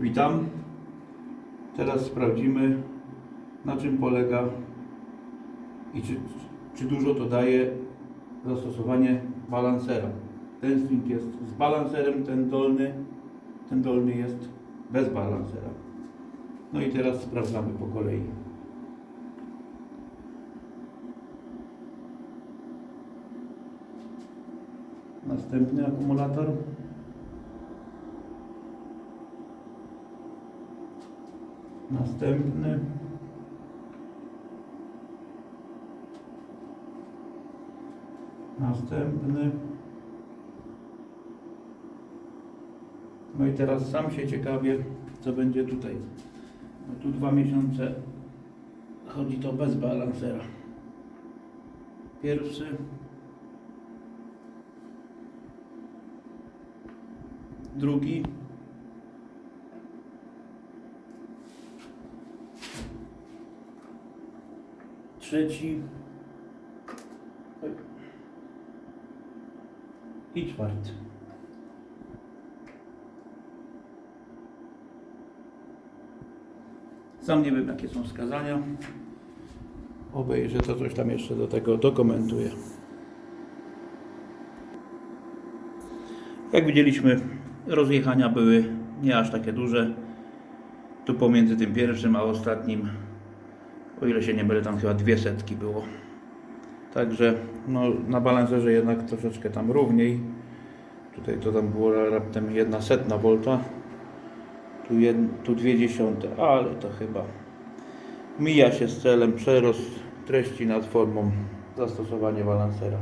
Witam. Teraz sprawdzimy na czym polega i czy, czy dużo to daje zastosowanie balansera. Ten swing jest z balanserem, ten dolny, ten dolny jest bez balansera. No i teraz sprawdzamy po kolei. Następny akumulator. Następny. Następny. No i teraz sam się ciekawię, co będzie tutaj. No tu dwa miesiące chodzi to bez balansera. Pierwszy. Drugi. Trzeci. I czwarty. Sam nie wiem jakie są wskazania. Obejrzę to coś tam jeszcze do tego dokumentuję. Jak widzieliśmy, rozjechania były nie aż takie duże. Tu pomiędzy tym pierwszym a ostatnim, o ile się nie mylę, tam chyba dwie setki było. Także no, na balancerze jednak troszeczkę tam równiej. Tutaj to tam było raptem jedna setna volta. Tu, jed, tu dwie dziesiąte, ale to chyba mija się z celem przerost treści nad formą zastosowanie balansera.